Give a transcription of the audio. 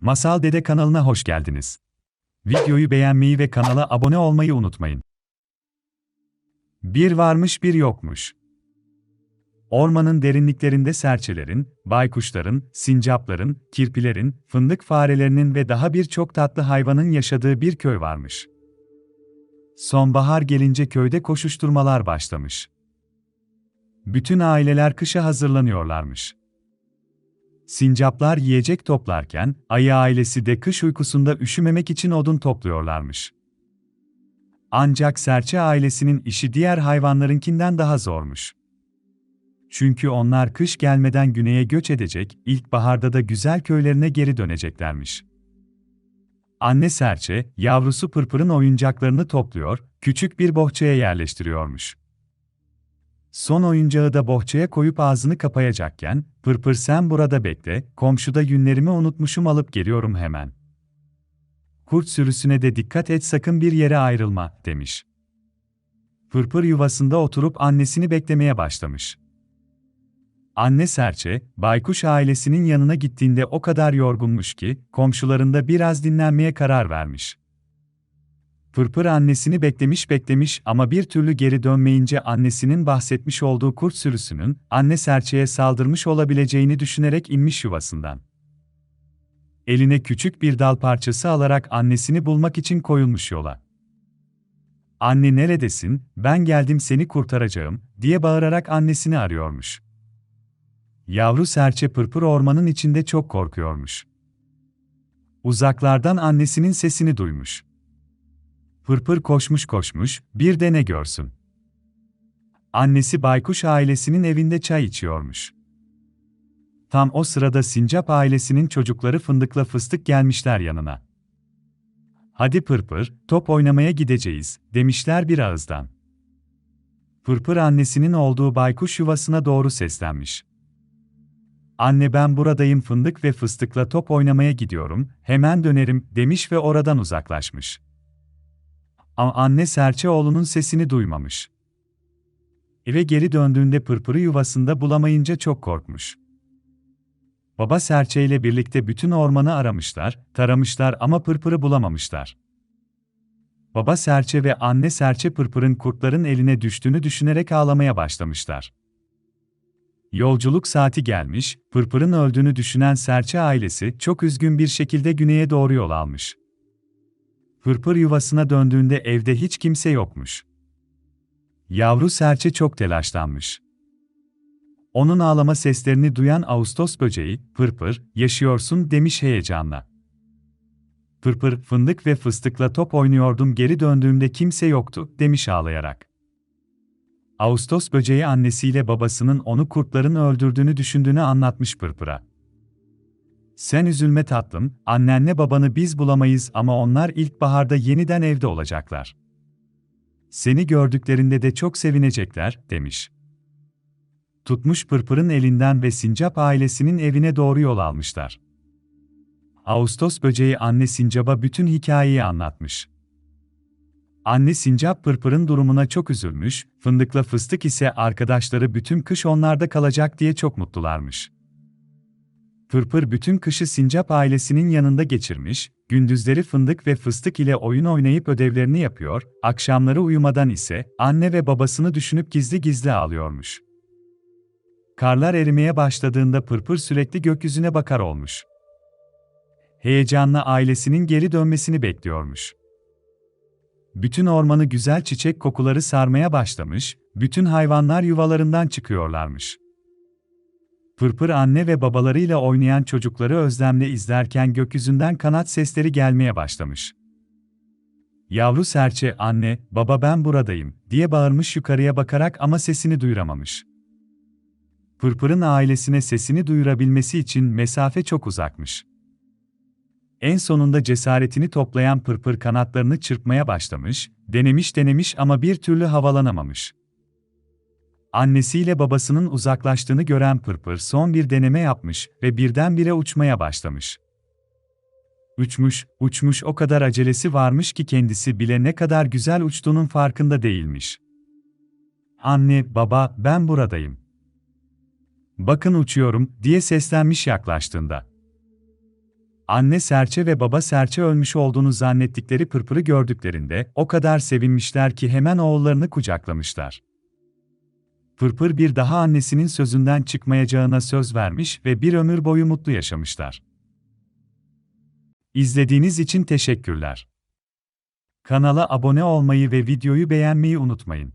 Masal Dede kanalına hoş geldiniz. Videoyu beğenmeyi ve kanala abone olmayı unutmayın. Bir varmış bir yokmuş. Ormanın derinliklerinde serçelerin, baykuşların, sincapların, kirpilerin, fındık farelerinin ve daha birçok tatlı hayvanın yaşadığı bir köy varmış. Sonbahar gelince köyde koşuşturmalar başlamış. Bütün aileler kışa hazırlanıyorlarmış. Sincaplar yiyecek toplarken, ayı ailesi de kış uykusunda üşümemek için odun topluyorlarmış. Ancak serçe ailesinin işi diğer hayvanlarınkinden daha zormuş. Çünkü onlar kış gelmeden güneye göç edecek, ilkbaharda da güzel köylerine geri döneceklermiş. Anne serçe, yavrusu pırpırın oyuncaklarını topluyor, küçük bir bohçaya yerleştiriyormuş. Son oyuncağı da bohçaya koyup ağzını kapayacakken, pırpır sen burada bekle, komşuda yünlerimi unutmuşum alıp geliyorum hemen. Kurt sürüsüne de dikkat et sakın bir yere ayrılma, demiş. Pırpır yuvasında oturup annesini beklemeye başlamış. Anne serçe, baykuş ailesinin yanına gittiğinde o kadar yorgunmuş ki, komşularında biraz dinlenmeye karar vermiş. Pırpır annesini beklemiş beklemiş ama bir türlü geri dönmeyince annesinin bahsetmiş olduğu kurt sürüsünün, anne serçeye saldırmış olabileceğini düşünerek inmiş yuvasından. Eline küçük bir dal parçası alarak annesini bulmak için koyulmuş yola. Anne neredesin, ben geldim seni kurtaracağım, diye bağırarak annesini arıyormuş. Yavru serçe pırpır ormanın içinde çok korkuyormuş. Uzaklardan annesinin sesini duymuş. Pırpır koşmuş koşmuş, bir de ne görsün. Annesi baykuş ailesinin evinde çay içiyormuş. Tam o sırada sincap ailesinin çocukları fındıkla fıstık gelmişler yanına. Hadi pırpır, top oynamaya gideceğiz, demişler bir ağızdan. Pırpır annesinin olduğu baykuş yuvasına doğru seslenmiş. Anne ben buradayım fındık ve fıstıkla top oynamaya gidiyorum, hemen dönerim, demiş ve oradan uzaklaşmış. Ama anne serçe oğlunun sesini duymamış. Eve geri döndüğünde pırpırı yuvasında bulamayınca çok korkmuş. Baba serçe ile birlikte bütün ormanı aramışlar, taramışlar ama pırpırı bulamamışlar. Baba serçe ve anne serçe pırpırın kurtların eline düştüğünü düşünerek ağlamaya başlamışlar. Yolculuk saati gelmiş, pırpırın öldüğünü düşünen serçe ailesi çok üzgün bir şekilde güneye doğru yol almış. Pırpır yuvasına döndüğünde evde hiç kimse yokmuş. Yavru serçe çok telaşlanmış. Onun ağlama seslerini duyan Ağustos böceği, "Pırpır, yaşıyorsun." demiş heyecanla. Pırpır, fındık ve fıstıkla top oynuyordum geri döndüğümde kimse yoktu, demiş ağlayarak. Ağustos böceği annesiyle babasının onu kurtların öldürdüğünü düşündüğünü anlatmış Pırpır'a. Sen üzülme tatlım, annenle babanı biz bulamayız ama onlar ilkbaharda yeniden evde olacaklar. Seni gördüklerinde de çok sevinecekler, demiş. Tutmuş pırpırın elinden ve sincap ailesinin evine doğru yol almışlar. Ağustos böceği anne sincaba bütün hikayeyi anlatmış. Anne sincap pırpırın durumuna çok üzülmüş, fındıkla fıstık ise arkadaşları bütün kış onlarda kalacak diye çok mutlularmış. Pırpır bütün kışı sincap ailesinin yanında geçirmiş, gündüzleri fındık ve fıstık ile oyun oynayıp ödevlerini yapıyor, akşamları uyumadan ise anne ve babasını düşünüp gizli gizli ağlıyormuş. Karlar erimeye başladığında Pırpır sürekli gökyüzüne bakar olmuş. Heyecanla ailesinin geri dönmesini bekliyormuş. Bütün ormanı güzel çiçek kokuları sarmaya başlamış, bütün hayvanlar yuvalarından çıkıyorlarmış. Pırpır anne ve babalarıyla oynayan çocukları özlemle izlerken gökyüzünden kanat sesleri gelmeye başlamış. Yavru serçe anne, baba ben buradayım diye bağırmış yukarıya bakarak ama sesini duyuramamış. Pırpır'ın ailesine sesini duyurabilmesi için mesafe çok uzakmış. En sonunda cesaretini toplayan Pırpır kanatlarını çırpmaya başlamış, denemiş denemiş ama bir türlü havalanamamış. Annesiyle babasının uzaklaştığını gören Pırpır son bir deneme yapmış ve birdenbire uçmaya başlamış. Uçmuş, uçmuş o kadar acelesi varmış ki kendisi bile ne kadar güzel uçtuğunun farkında değilmiş. Anne, baba, ben buradayım. Bakın uçuyorum, diye seslenmiş yaklaştığında. Anne serçe ve baba serçe ölmüş olduğunu zannettikleri pırpırı gördüklerinde o kadar sevinmişler ki hemen oğullarını kucaklamışlar. Pırpır bir daha annesinin sözünden çıkmayacağına söz vermiş ve bir ömür boyu mutlu yaşamışlar. İzlediğiniz için teşekkürler. Kanala abone olmayı ve videoyu beğenmeyi unutmayın.